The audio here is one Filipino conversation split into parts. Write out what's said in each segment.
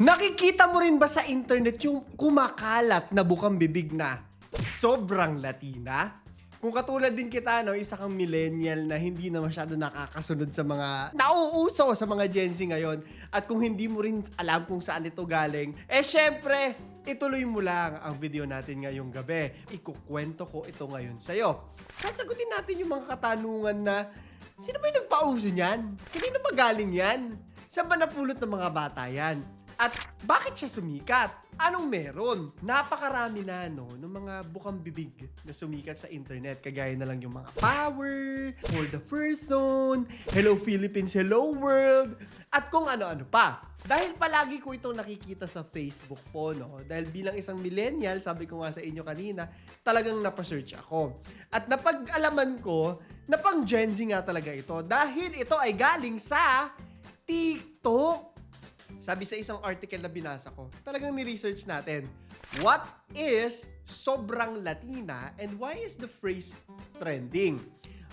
Nakikita mo rin ba sa internet yung kumakalat na bukang bibig na sobrang Latina? Kung katulad din kita, no, isa kang millennial na hindi na masyado nakakasunod sa mga nauuso sa mga Gen Z ngayon. At kung hindi mo rin alam kung saan ito galing, eh syempre, ituloy mo lang ang video natin ngayong gabi. Ikukwento ko ito ngayon sa'yo. Sasagutin natin yung mga katanungan na, sino ba yung nagpauso niyan? Kanino ba galing yan? Saan ba napulot ng mga bata yan? At bakit siya sumikat? Anong meron? Napakarami na no ng mga bukang bibig na sumikat sa internet. Kagaya na lang yung mga Power, For the First Zone, Hello Philippines, Hello World, at kung ano-ano pa. Dahil palagi ko itong nakikita sa Facebook po, no? Dahil bilang isang millennial, sabi ko nga sa inyo kanina, talagang napasearch ako. At napag-alaman ko na pang Gen Z nga talaga ito. Dahil ito ay galing sa TikTok. Sabi sa isang article na binasa ko, talagang ni-research natin, what is sobrang Latina and why is the phrase trending?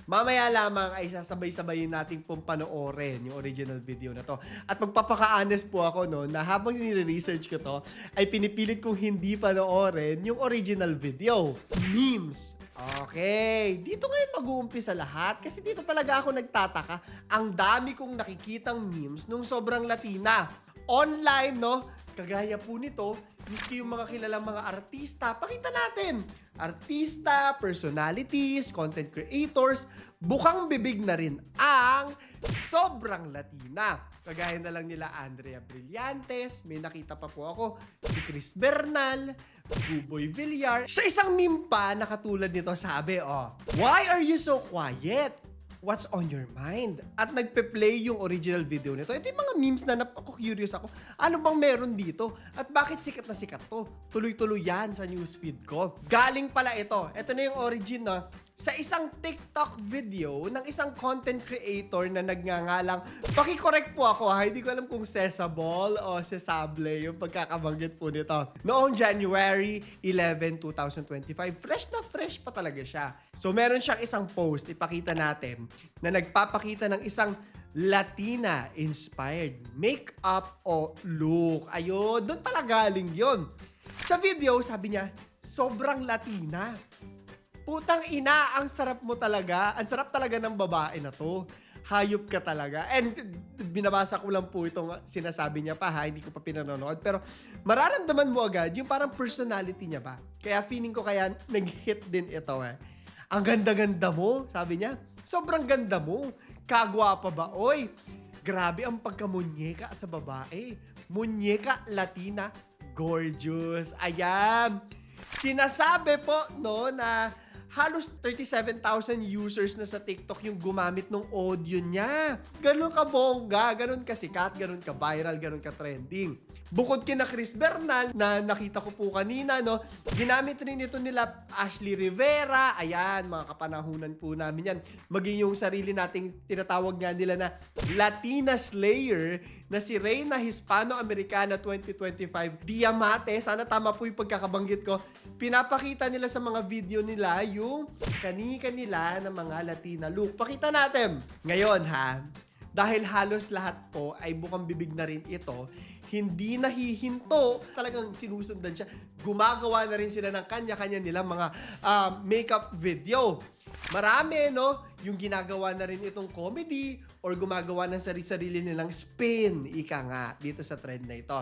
Mamaya lamang ay sasabay-sabayin nating pong yung original video na to. At magpapaka-honest po ako no, na habang nire-research ko to, ay pinipilit kong hindi panoorin yung original video. Memes. Okay, dito ngayon mag-uumpisa lahat kasi dito talaga ako nagtataka. Ang dami kong nakikitang memes nung sobrang Latina. Online, no? Kagaya po nito, miski yung mga kilalang mga artista, pakita natin. Artista, personalities, content creators, bukang bibig na rin ang sobrang Latina. Kagaya na lang nila Andrea Brillantes, may nakita pa po ako, si Chris Bernal, Buboy Villar. Sa isang meme pa na katulad nito, sabi, oh, Why are you so quiet? What's on your mind? At nagpe-play yung original video nito. Ito yung mga memes na napako-curious ako. Ano bang meron dito? At bakit sikat na sikat to? Tuloy-tuloy yan sa newsfeed ko. Galing pala ito. Ito na yung origin na sa isang TikTok video ng isang content creator na nagngangalang, paki-correct po ako ha, hindi ko alam kung Sesabol o Sesable yung pagkakabanggit po nito. Noong January 11, 2025, fresh na fresh pa talaga siya. So meron siyang isang post, ipakita natin, na nagpapakita ng isang Latina-inspired makeup o look. Ayun, doon pala galing yon. Sa video, sabi niya, sobrang Latina. Putang ina, ang sarap mo talaga. Ang sarap talaga ng babae na to. Hayop ka talaga. And binabasa ko lang po itong sinasabi niya pa ha, hindi ko pa pinanonood. Pero mararamdaman mo agad yung parang personality niya ba. Kaya feeling ko kaya nag-hit din ito eh. Ang ganda-ganda mo, sabi niya. Sobrang ganda mo. Kagwapa ba? Oy, grabe ang pagkamunyeka sa babae. Munyeka Latina, gorgeous. Ayan. Sinasabi po no na halos 37,000 users na sa TikTok yung gumamit ng audio niya. Ganon ka bongga, ganon ka sikat, ganon ka viral, ganon ka trending. Bukod kina Chris Bernal na nakita ko po kanina, no, ginamit rin ito nila Ashley Rivera. Ayan, mga kapanahunan po namin yan. Maging yung sarili nating tinatawag nga nila na Latina Slayer na si Reyna Hispano-Americana 2025 Diamante. Sana tama po yung pagkakabanggit ko. Pinapakita nila sa mga video nila yung kani-kanila ng mga Latina look. Pakita natin. Ngayon ha, dahil halos lahat po ay bukang bibig na rin ito, hindi nahihinto, talagang sinusundan siya. Gumagawa na rin sila ng kanya-kanya nilang mga ah, makeup video. Marami, no? Yung ginagawa na rin itong comedy or gumagawa ng sarili-sarili nilang spin, ika nga, dito sa trend na ito.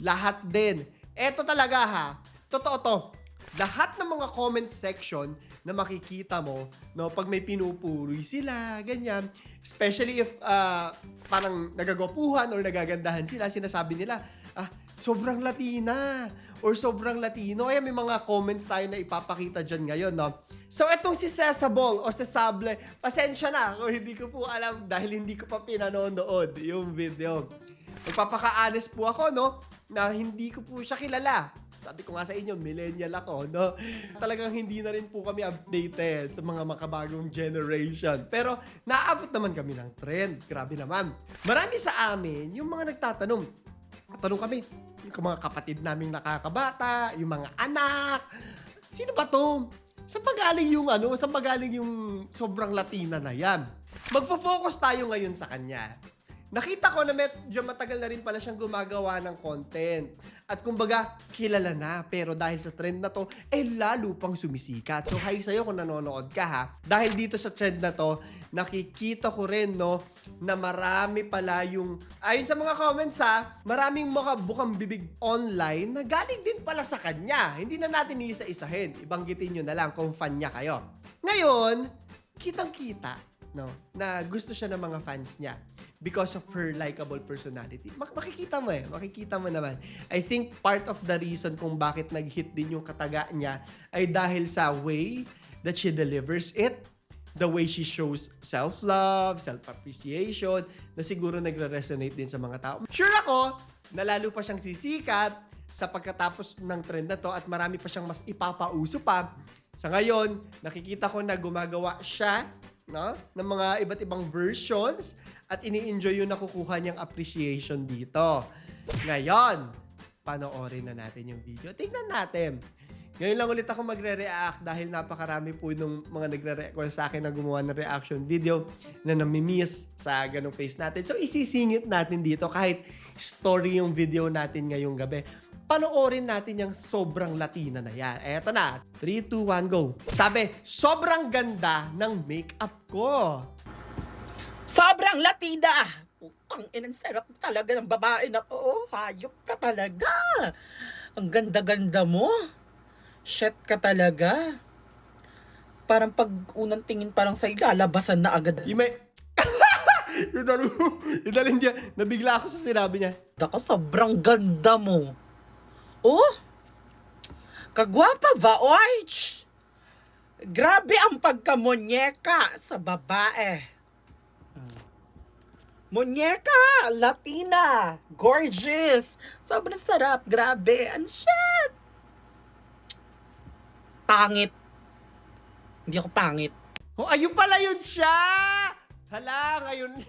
Lahat din. Eto talaga ha, totoo to. Lahat ng mga comment section na makikita mo, no, pag may pinupuri sila, ganyan. Especially if ah, parang nagagwapuhan or nagagandahan sila, sinasabi nila, sobrang Latina or sobrang Latino. Kaya may mga comments tayo na ipapakita dyan ngayon, no? So, etong si Cesabol o Cesable, pasensya na kung hindi ko po alam dahil hindi ko pa pinanonood yung video. Magpapaka-honest po ako, no? Na hindi ko po siya kilala. Sabi ko nga sa inyo, millennial ako, no? Talagang hindi na rin po kami updated sa mga makabagong generation. Pero naabot naman kami ng trend. Grabe naman. Marami sa amin, yung mga nagtatanong, tanong kami, yung mga kapatid naming nakakabata, yung mga anak, sino ba to? Saan pagaling yung ano? Saan pagaling yung sobrang Latina na yan? Magfo-focus tayo ngayon sa kanya nakita ko na medyo matagal na rin pala siyang gumagawa ng content. At kumbaga, kilala na. Pero dahil sa trend na to, eh lalo pang sumisikat. So hi sa'yo kung nanonood ka ha. Dahil dito sa trend na to, nakikita ko rin no, na marami pala yung, ayon sa mga comments ha, maraming mga bukang bibig online na galing din pala sa kanya. Hindi na natin iisa-isahin. Ibanggitin nyo na lang kung fan niya kayo. Ngayon, kitang-kita no, na gusto siya ng mga fans niya because of her likable personality. Mak- makikita mo eh, makikita mo naman. I think part of the reason kung bakit nag-hit din yung kataga niya ay dahil sa way that she delivers it, the way she shows self-love, self-appreciation, na siguro nagre-resonate din sa mga tao. Sure ako, na lalo pa siyang sisikat sa pagkatapos ng trend na to at marami pa siyang mas ipapauso pa. Sa ngayon, nakikita ko na gumagawa siya no? ng mga iba't ibang versions at ini-enjoy yung nakukuha niyang appreciation dito. Ngayon, panoorin na natin yung video. Tingnan natin. Ngayon lang ulit ako magre-react dahil napakarami po nung mga nagre-request sa akin na gumawa ng reaction video na namimiss sa ganong face natin. So, isisingit natin dito kahit story yung video natin ngayong gabi. Panoorin natin yung sobrang Latina na yan. Eto na. 3, 2, 1, go. Sabi, sobrang ganda ng makeup ko. Sobrang Latina! Putang inang sarap talaga ng babae na to. Hayop ka talaga. Ang ganda-ganda mo. Shit ka talaga. Parang pag unang tingin parang sa lalabasan na agad. Yung may... yung dalo, yung dalhin niya, nabigla ako sa sinabi niya. Ako, sobrang ganda mo. Oh! Kagwapa ba, Oich? Grabe ang pagkamonyeka sa babae. Monyeka, Latina, gorgeous. Sobrang sarap, grabe. Ang shit. Pangit. Hindi ako pangit. Oh, ayun pala yun siya! Hala, ngayon,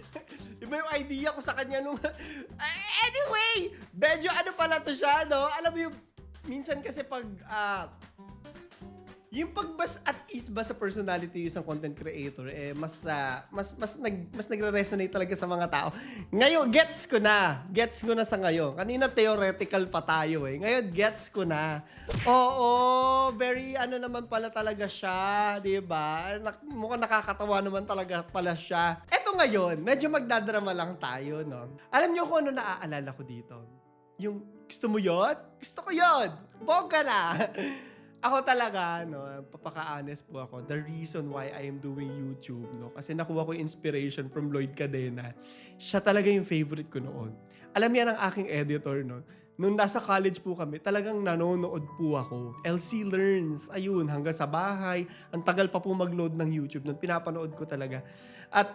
iba yung idea ko sa kanya nung... anyway, medyo ano pala to siya, no? Alam mo yung, minsan kasi pag, ah, yung pagbas at ease ba sa personality yung isang content creator, eh, mas, ah, mas, mas, nag, mas nagre-resonate talaga sa mga tao. Ngayon, gets ko na. Gets ko na sa ngayon. Kanina theoretical pa tayo eh. Ngayon, gets ko na. Oo, very ano naman pala talaga siya, di ba? Nak- mukhang nakakatawa naman talaga pala siya. Eto ngayon, medyo magdadrama lang tayo, no? Alam niyo kung ano naaalala ko dito? Yung, gusto mo yon? Gusto ko yon. Bongga na. ako talaga, no, papaka-honest po ako, the reason why I am doing YouTube, no, kasi nakuha ko yung inspiration from Lloyd Cadena. Siya talaga yung favorite ko noon. Alam niya ng aking editor, no, nung nasa college po kami, talagang nanonood po ako. LC Learns, ayun, hanggang sa bahay. Ang tagal pa po mag-load ng YouTube, nung pinapanood ko talaga. At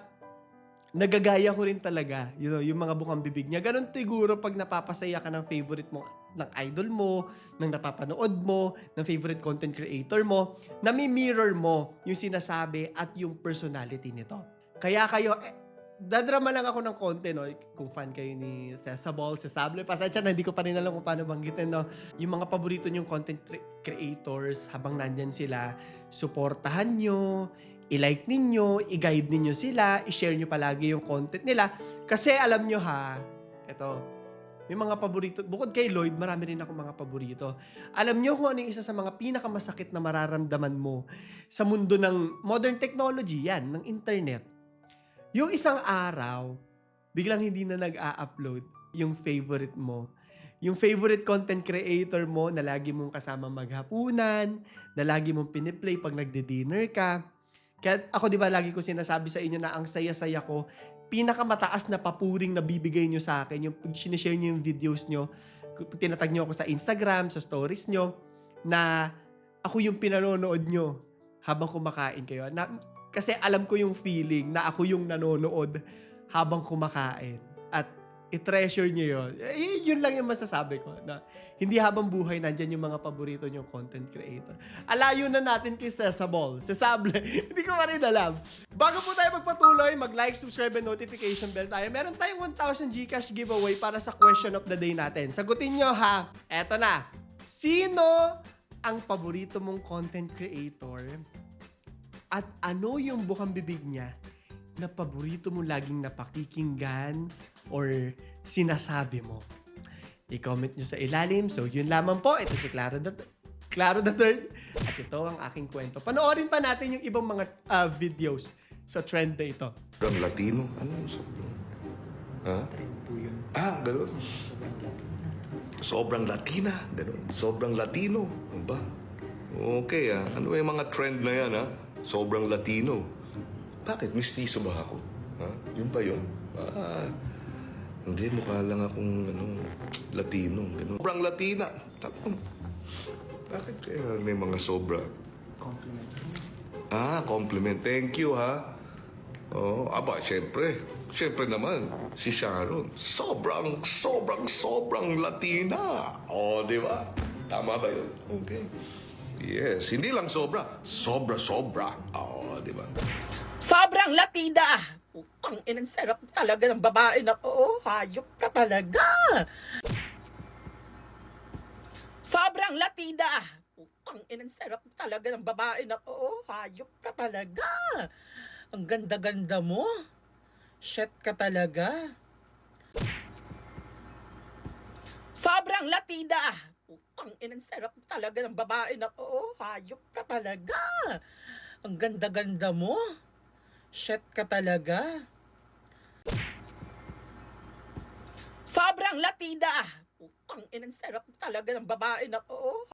nagagaya ko rin talaga, you know, yung mga bukang bibig niya. Ganon siguro pag napapasaya ka ng favorite mo, ng idol mo, ng napapanood mo, ng favorite content creator mo, nami-mirror mo yung sinasabi at yung personality nito. Kaya kayo, eh, dadrama lang ako ng konti, no? Kung fan kayo ni Cesabol, Cesable, pasensya na, hindi ko pa rin alam kung paano banggitin, no? Yung mga paborito nyong content cre- creators, habang nandyan sila, supportahan nyo, i-like ninyo, i-guide ninyo sila, i-share nyo palagi yung content nila. Kasi alam nyo ha, eto, may mga paborito. Bukod kay Lloyd, marami rin ako mga paborito. Alam nyo kung ano yung isa sa mga pinakamasakit na mararamdaman mo sa mundo ng modern technology, yan, ng internet. Yung isang araw, biglang hindi na nag-a-upload yung favorite mo. Yung favorite content creator mo na lagi mong kasama maghapunan, na lagi mong piniplay pag nagde-dinner ka. Kaya ako di ba lagi ko sinasabi sa inyo na ang saya-saya ko, pinakamataas na papuring na bibigay nyo sa akin, yung sinishare nyo yung videos nyo, tinatag nyo ako sa Instagram, sa stories nyo, na ako yung pinanonood nyo habang kumakain kayo. Na, kasi alam ko yung feeling na ako yung nanonood habang kumakain. I-treasure nyo yun. Eh, yun lang yung masasabi ko. Na hindi habang buhay, nandyan yung mga paborito nyong content creator. Alayo na natin kay Cesabol. Cesable. hindi ko pa rin alam. Bago po tayo magpatuloy, mag-like, subscribe, and notification bell tayo. Meron tayong 1,000 Gcash giveaway para sa question of the day natin. Sagutin nyo ha. Eto na. Sino ang paborito mong content creator? At ano yung bukang bibig niya na paborito mo laging napakikinggan or sinasabi mo? I-comment nyo sa ilalim. So, yun lamang po. Ito si Claro the, Claro the Third. At ito ang aking kwento. Panoorin pa natin yung ibang mga ah, videos sa trend na ito. Sobrang Latino? Ano yung sobrang? Ha? Ah, ganun. Sobrang Latina. Ganun. Sobrang Latino. Ano ba? Okay ah. Ano yung mga trend na yan ah? Sobrang Latino. Bakit? Mistiso ba ako? Ha? Yun ba yun? Ah, hindi, mukha lang akong ano, Latino. Ganun. Sobrang Latina. Tapos, bakit kaya may mga sobra? Ah, compliment. Thank you, ha? Oh, aba, syempre. Syempre naman, si Sharon. Sobrang, sobrang, sobrang Latina. Oh, di ba? Tama ba yun? Okay. Yes, hindi lang sobra. Sobra, sobra. Oh, di ba? Sobrang Latina! Putang inang sarap talaga ng babae na to. Hayop ka talaga! Sobrang Latina! Putang inang sarap talaga ng babae na to. Hayop ka talaga! Ang ganda-ganda mo. Shit ka talaga. Sobrang Latina! Putang inang sarap talaga ng babae na to. Hayop ka talaga! Ang ganda-ganda mo. Shit ka talaga. Sobrang Latina! Putang inang sarap talaga ng babae na to.